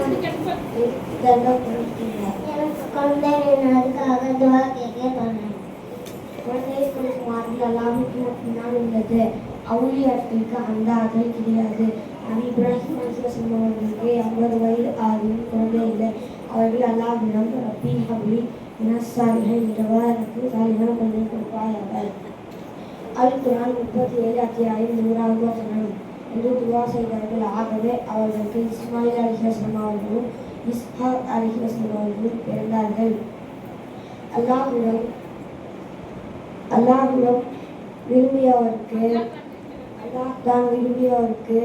இதெல்லாம் கொடுத்தீங்க எனக்கு குழந்தை வேணும் அதுக்காக துவா கேட்க போனேன் குழந்தையை கொடுக்கும் ஆற்றல் அல்லாவுக்கு மட்டும்தான் உள்ளது அவுளியாட்களுக்கு அந்த ஆற்றல் கிடையாது நபி இப்ராஹிம் அலிஸ்லாம் அவர்களுக்கு ஐம்பது வயது ஆகியும் குழந்தை இல்லை அவர்கள் அல்லாவிடம் ரப்பி ஹப்லி இனசாரிகள் இரவா எனக்கு சாலிகான குழந்தை கொடுப்பாயாக அல் குரான் முப்பத்தி ஏழு அத்தியாயம் நூறாவது வசனம் என்று துவா செய்தார்கள் ஆகவே அவர்களுக்கு இஸ்மாயில் அலிஹஸ்லாம் அவர்களும் இஸ்ஹாக் அலிஹஸ்லாம் அவர்களும் பிறந்தார்கள். அல்லாஹிடம் அல்லாஹிடம் விரும்பியவருக்கு அல்லாஹ் தான் விரும்பியவருக்கு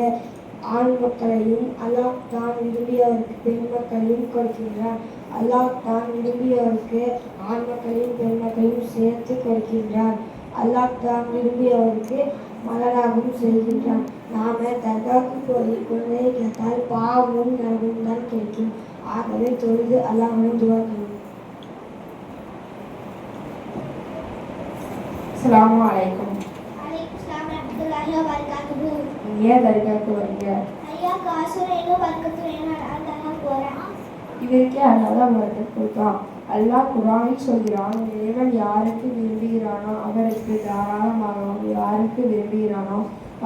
ஆண் மக்களையும் அல்லாஹ் தான் விரும்பியவருக்கு பெண் மக்களையும் கொடுக்கின்றார். அல்லாஹ் தான் விரும்பியவருக்கு ஆண் மக்களையும் பெண் மக்களையும் சேர்த்து கொடுக்கின்றார். அல்லாஹ் தான் விரும்பியவருக்கு மலராகவும் செய்கின்றான் நாம தர்காவுக்கு போய் குழந்தையை கேட்டால் பாவமும் நரகமும் தான் கிடைக்கும் ஆகவே தொழுது அல்லாஹ்விடம் துவா கேட்கும் அஸ்ஸலாமு அலைக்கும். அலைக்கும் சலாம் ரஹ்மத்துல்லாஹி வ பரகாத்துஹு ஏன் தர்காக்கு வரீங்க? இதற்கே அல்லாதான் வரத்தை கொடுத்தான் அல்லாஹ் குரானில் சொல்கிறான் இறைவன் யாருக்கு விரும்புகிறானோ அவருக்கு தாராளமாகவும் யாருக்கு விரும்புகிறானோ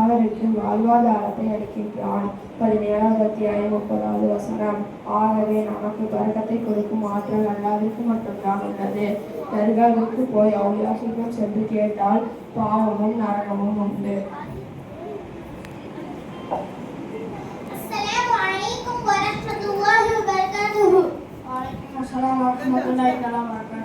அவருக்கு வாழ்வாதாரத்தை அளிக்கின்றான். பதினேழாவது அத்தியாயம் முப்பதாவது வசனம். ஆகவே நமக்கு பரக்கத்தை கொடுக்கும் ஆற்றல் அல்லாவிற்கு மட்டும்தான் உள்ளது. தர்காவிற்கு போய் அவுளியாசிடம் சென்று கேட்டால் பாவமும் நரகமும் உண்டு. அஸ்ஸலாமு அலைக்கும் வ ரஹ்மத்துல்லாஹி வ பரகாத்துஹு அஸ்ஸலாமு வரஹ்மத்துல்லாஹி தஆலா வரகாத்துஹு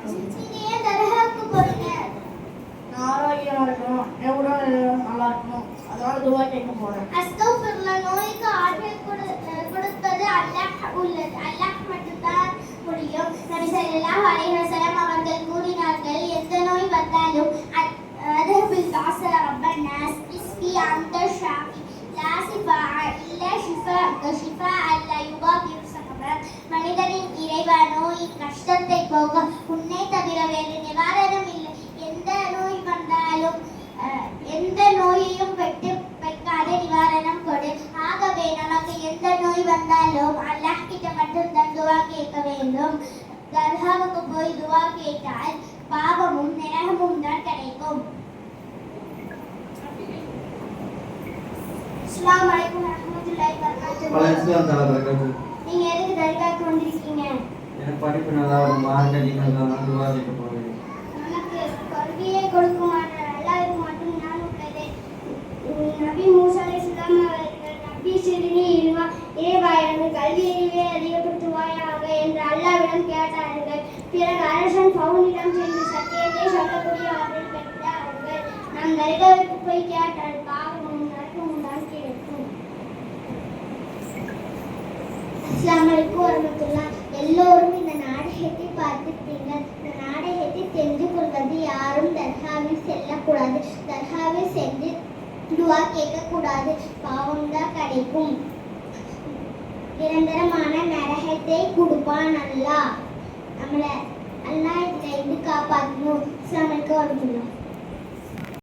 துவா கேட்க போறேன் அஸ்தக்ஃபிருல்லாஹ் நோய்க்கு ஆற்றல் கொடு- கொடுப்பது அல்லாஹ் உள்ளது. அல்லாஹ் மட்டும்தான் முடியும். நபி ஸல்லல்லாஹு அலைஹி வஸல்லம் அவர்கள் கூறினார்கள் எந்த நோய் வந்தாலும் அத்- அதஹபில் பாஸ ரப்பன் நாஸ். இஸ்பி அந்த ஷாஃபி. லா ஷிஃபாஅ இல்லா ஷிஃபா ஷிஃபாஅ லா யுகாதிரு ஸகம மனிதனின் இறைவா நோயின் கஷ்டத்தை போக உன்னை தவிர வேறு நிவாரணம் இல்லை எந்த நோய் வந்தாலும் அஹ், எந்த நோயையும் விட்டு வைக்காத நிவாரணம் கொடு ஆகவே நமக்கு எந்த நோய் வந்தாலும் அல்லாஹ் கிட்ட மட்டும் தான் துவா கேட்க வேண்டும் தர்காவுக்கு போய் துவா கேட்டால் பாவமும் நிரகமும் தான் கிடைக்கும் அஸ்ஸலாமு அலைக்கும் வரஹ்மத்துல்லாஹி வபரகாத்துஹு வலைஸ்லாம் தலை பிறகு நீங்க எதுக்கு தர்காவுக்கு வந்திருக்கீங்க எனக்கு படிப்பு நல்லா ஒரு மார்க் அடிக்கிறதா துவா வைக்க போகிறேன் நபி இறைவா எனக்கு கல்வி அறிவை அதிகப்படுத்துவாயாக என்று அல்லாவிடம் கேட்டார்கள். பிறகு அரசன் பவுனிடம் சென்று சத்தியத்தை சொல்லக்கூடிய அவர்கள் பெற்றார்கள் நாம் தர்காவிற்கு போய் கேட்டால் பாவமும் நரகமும் தான் கிடைக்கும். அஸ்ஸலாமு அலைக்கும் வரமத்துல்லாஹ் எல்லோரும் இந்த நாடகத்தை பார்த்திருப்பீர்கள் இந்த நாடகத்தை தெரிந்து கொள்வது யாரும் தர்காவில் செல்லக்கூடாது. தர்காவில் சென்று துவா கேட்கக்கூடாது. பாவம் தான் கிடைக்கும். நிரந்தரமான நரகத்தை கொடுப்பான் அல்லா நம்மளை அல்லா இதில் இது காப்பாற்றணும். அஸ்ஸலாமு அலைக்கும்